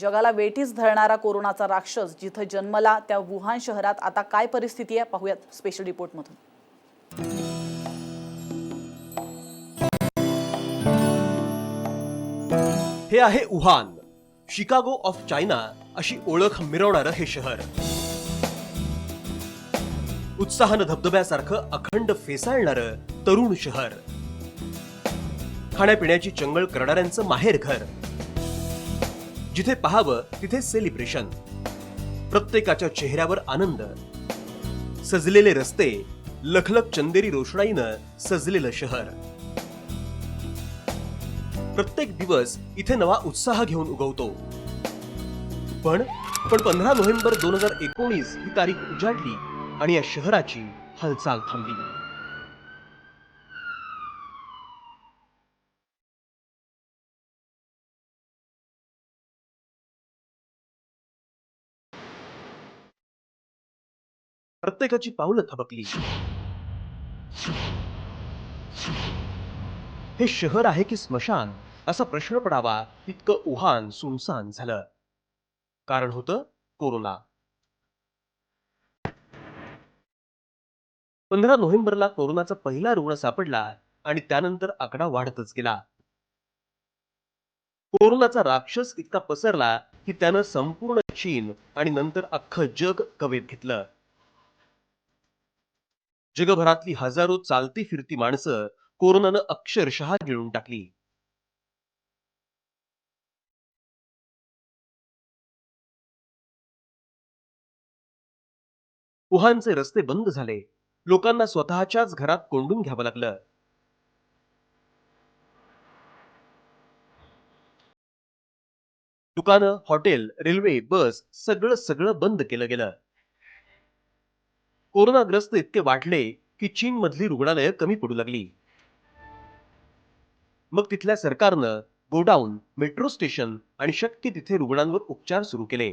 जगाला वेठीस धरणारा कोरोनाचा राक्षस जिथं जन्मला त्या वुहान शहरात आता काय परिस्थिती आहे पाहूयात स्पेशल रिपोर्टमधून हे आहे उहान शिकागो ऑफ चायना अशी ओळख मिरवणारं हे शहर. उत्साहानं धबधब्यासारखं अखंड फेसाळणारं तरुण शहर. खाण्यापिण्याची चंगळ करणाऱ्यांचं माहेर घर जिथे पाहावं तिथे सेलिब्रेशन प्रत्येकाच्या चेहऱ्यावर आनंद. सजलेले रस्ते लखलख चंदेरी रोषणाईनं सजलेलं शहर. प्रत्येक दिवस इथे नवा उत्साह घेऊन उगवतो. पण पण पंधरा नोव्हेंबर दोन हजार एकोणीस ही तारीख उजाडली आणि या शहराची हालचाल थांबली. प्रत्येकाची पावलं थबकली. हे शहर आहे की स्मशान? असा प्रश्न पडावा तितकं उहान सुनसान झालं. कारण होतं कोरोना. पंधरा नोव्हेंबरला कोरोनाचा पहिला रुग्ण सापडला आणि त्यानंतर आकडा वाढतच गेला. कोरोनाचा राक्षस इतका पसरला की त्यानं संपूर्ण चीन आणि नंतर अख्खं जग कवेत घेतलं. जगभरातली हजारो चालती फिरती माणसं कोरोनानं अक्षरशः गिळून टाकली. वुहानचे रस्ते बंद झाले. लोकांना स्वतःच्याच घरात कोंडून घ्यावं लागलं. दुकानं हॉटेल रेल्वे बस सगळं सगळं बंद केलं गेलं. कोरोनाग्रस्त इतके वाढले की चीन मधली रुग्णालयं कमी पडू लागली. मग तिथल्या सरकारनं गोडाऊन मेट्रो स्टेशन आणि शक्य तिथे रुग्णांवर उपचार सुरू केले.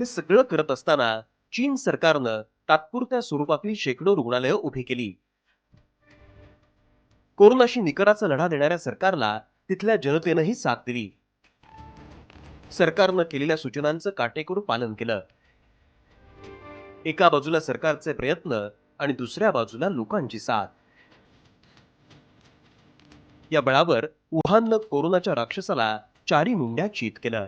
हे सगळं करत असताना चीन सरकारनं तात्पुरत्या स्वरूपातली शेकडो रुग्णालयं उभी केली. कोरोनाशी निकराचा लढा देणाऱ्या सरकारला तिथल्या जनतेनंही साथ दिली. सरकारनं केलेल्या सूचनांचं काटेकोर पालन केलं. एका बाजूला सरकारचे प्रयत्न आणि दुसऱ्या बाजूला लोकांची साथ. या बळावर वुहाननं कोरोनाच्या राक्षसाला चारी मुंड्या चीत केलं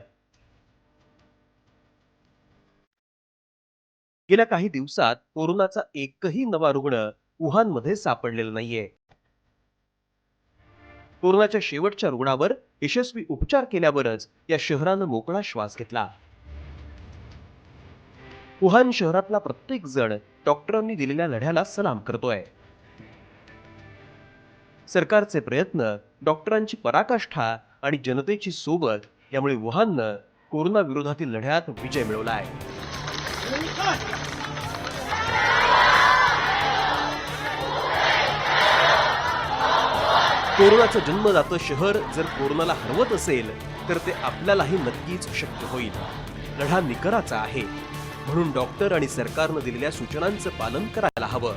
गेल्या काही दिवसात कोरोनाचा एकही नवा रुग्ण वुहानमध्ये सापडलेला नाहीये. कोरोनाच्या शेवटच्या रुग्णावर यशस्वी उपचार केल्यावरच या शहरानं मोकळा श्वास घेतला. वुहान शहरातला प्रत्येक जण डॉक्टरांनी दिलेल्या लढ्याला सलाम करतोय. सरकारचे प्रयत्न डॉक्टरांची पराकाष्ठा आणि जनतेची सोबत यामुळे वुहाननं कोरोना विरोधातील लढ्यात विजय मिळवला आहे कोरोनाचं जन्मदातं शहर जर कोरोनाला हरवत असेल तर ते आपल्यालाही नक्कीच शक्य होईल. लढा निकराचा आहे. म्हणून डॉक्टर आणि सरकारनं दिलेल्या सूचनांचं पालन करायला हवं.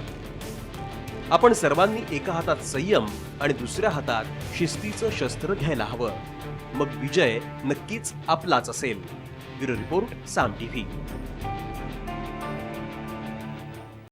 आपण सर्वांनी एका हातात संयम आणि दुसऱ्या हातात शिस्तीचं शस्त्र घ्यायला हवं. मग विजय नक्कीच आपलाच असेल. ब्युरो रिपोर्ट साम टीव्ही